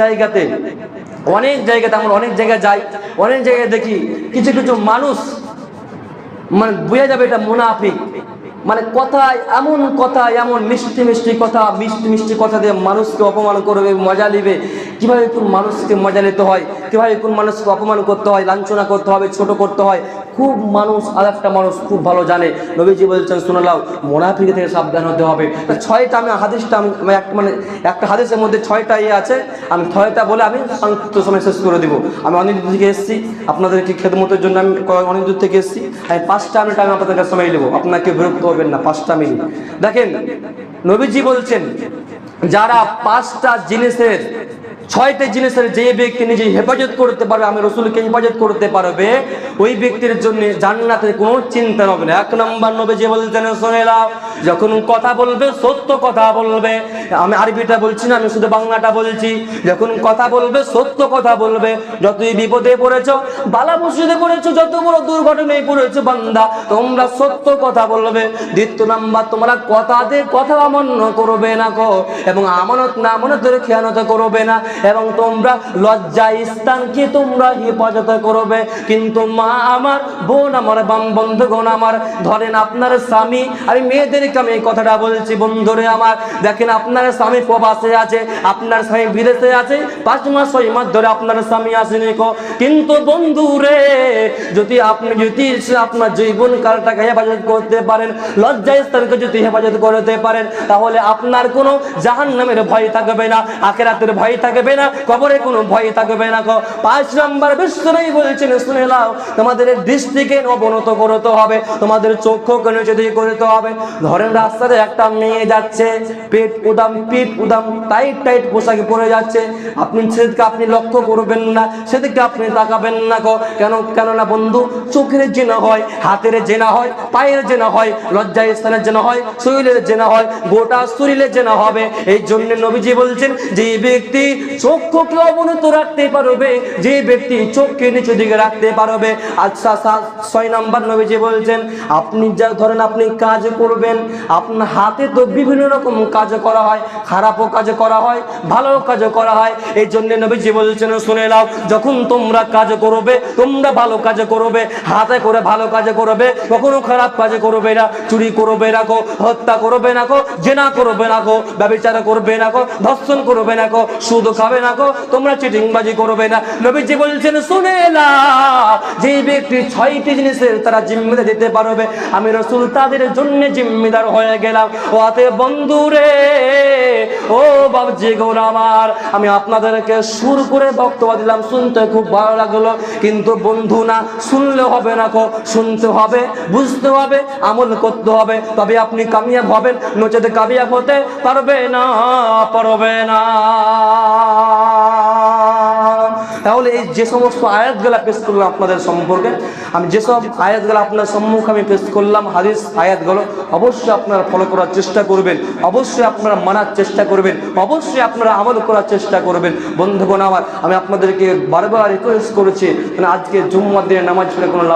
জায়গাতে, অনেক জায়গাতে, আমরা অনেক জায়গায় যাই, অনেক জায়গায় দেখি কিছু কিছু মানুষ মানে বোঝা যাবে এটা মুনাফিক। মানে কথায়, এমন কথা এমন মিষ্টি মিষ্টি কথা, মিষ্টি মিষ্টি কথা দিয়ে মানুষকে অপমান করবে, মজা নেবে। কীভাবে কোন মানুষকে মজা নিতে হয় কীভাবে কোন মানুষকে অপমান করতে হয়, লাঞ্ছনা করতে হবে, ছোট করতে হয়, খুব মানুষ আর একটা মানুষ খুব ভালো জানে। নবীজি বলছেন শুনলাম মোনাফিক থেকে সাবধান হতে হবে। ছয়টা আমি, হাদিসটা আমি মানে একটা হাদিসের মধ্যে ছয়টা ইয়ে আছে, আমি ছয়টা বলে আমি সংক্ষিপ্ত সময় শেষ করে দেবো। আমি অনেক দূর থেকে এসেছি আপনাদেরকে খেদমতের জন্য আমি অনেক দূর থেকে এসেছি, আমি পাঁচটা আমি টাইম আপনাদের কাছে সময় নেব আপনাকে বিরক্ত হবেন না, পাঁচটা মিনিট দেখেন, নবীজি বলছেন, যারা পাঁচটা জিনিসের ছয়টা জিনিসের যে ব্যক্তি নিজে হেফাজত করতে পারবে, আমি রসুলকে হেফাজত করতে পারবে, ওই ব্যক্তির জন্য জান্নাতের কোনো চিন্তা হবে না। এক নম্বর নবী যে বলতেন শুনে যখন কথা বলবে, সত্য কথা বলবে। আমি আরবিটা বলছি না, আমি শুধু বাংলাটা বলছি। যখন কথা বলবে, সত্য কথা বলবে। যতই বিপদে পড়েছ, বালা মসজিদে পড়েছ, যত বড় দুর্ঘটনায় পড়েছ, বান্দা, তোমরা সত্য কথা বলবে। দ্বিতীয় নাম্বার, তোমরা কথা দিয়ে কথা অমান্য করবে না কো এবং আমানত না আমানতের খেয়ানত করবে না। এবং তোমরা লজ্জা স্থানকে তোমরা হেফাজত করবে। কিন্তু মা আমার, বোন আমার, বাম বন্ধুগণ আমার, ধরেন আপনার স্বামী, আমি মেয়েদেরকে আমি এই কথাটা বলছি, বন্ধুরে আমার, দেখেন আপনার স্বামী প্রবাসে আছে, আপনার স্বামী বিদেশে আছে, পাঁচ মাস, ছয় মাস ধরে আপনার স্বামী আসেনি কো। কিন্তু বন্ধুরে, যদি আপনি, যদি আপনার জীবন কালটাকে হেফাজত করতে পারেন, লজ্জা স্থানকে যদি হেফাজত করতে পারেন, তাহলে আপনার কোনো জাহান নামের ভয় থাকবে না, আখেরাতের ভয় থাকবে না, কবরে কোনো ভয় থাকবে না। পাঁচ নম্বর বিশ্বরাই বলছেন, শুনে নাও, তোমাদের দৃষ্টিকে অবনত করতে হবে, তোমাদের চক্ষুকে নিচে করতে হবে। ধরেন রাস্তাতে একটা মেয়ে যাচ্ছে, পেট উদাম, পিঠ উদাম, টাইট টাইট পোশাকে পরে যাচ্ছে। আপনি সেদিকে আপনি লক্ষ্য করবেন না, সেদিকে আপনি তাকাবেন না গো। কেন, কেননা বন্ধু, চোখের জেনা হয়, হাতের জেনা হয়, পায়ের জেনা হয় লজ্জা স্থানের জেনা হয়, শরীরের জেনা হয়, গোটা শরীরের জেনা হবে। এই জন্য নবীজি বলছেন, যে ব্যক্তি চক্ষুকে অবনত রাখতে পারবে, যে ব্যক্তি চোখকে নিচু দিকে রাখতে পারবে। আচ্ছা ছয় নাম্বার নবীজি বলছেন, আপনি যা ধরেন আপনি কাজ করবেন, আপনার হাতে তো বিভিন্ন রকম কাজ করা হয়, খারাপও কাজ করা হয় ভালো কাজ করা হয়। এই জন্য নবীজি বলছেন, শুনে নাও, যখন তোমরা কাজ করবে, তোমরা ভালো কাজ করবে, হাতে করে ভালো কাজ করবে, কখনো খারাপ কাজ করবে না, চুরি করবে না কো, হত্যা করবে না কো, জেনা করবে না কো, ব্যবচার করবে না কো, ধর্ষণ করবে না কো, সুদ খাবে না গো, তোমরা চিটিংবাজি করবে না। নবীজি বলছেন, শুনে না যে ব্যক্তি ছয়টি জিনিসের তারা জিম্মেদার দিতে পারবে। আমি রসুল তাদের জন্য জিম্মেদার হয়ে গেলাম। ওতে বন্ধুরে ও বাবজি গৌর আমার, আমি আপনাদেরকে সুর করে বক্তব্য দিলাম, শুনতে খুব ভালো লাগল। কিন্তু বন্ধু না, শুনলে হবে না কো, শুনতে হবে, বুঝতে হবে, আমল করতে হবে। তবে আপনি কামিয়াব হবেন, নচেতে কামিয়াব হতে পারবে না পারবে না। এই যে সমস্ত আয়াতগুলা পেশ করলাম আপনাদের সম্পর্কে, আমি যেসব আয়াতগুলো আপনার সম্মুখে আমি পেশ করলাম, হাদিস আয়াতগুলো অবশ্যই আপনারা ফলো করার চেষ্টা করবেন, অবশ্যই আপনারা মানার চেষ্টা করবেন, অবশ্যই আপনারা আমল করার চেষ্টা করবেন। বন্ধুগণ আমার, আমি আপনাদেরকে বারবার রিকোয়েস্ট করেছি মানে আজকে জুম্মার দিনে নামাজ পড়ে কোনো লাভ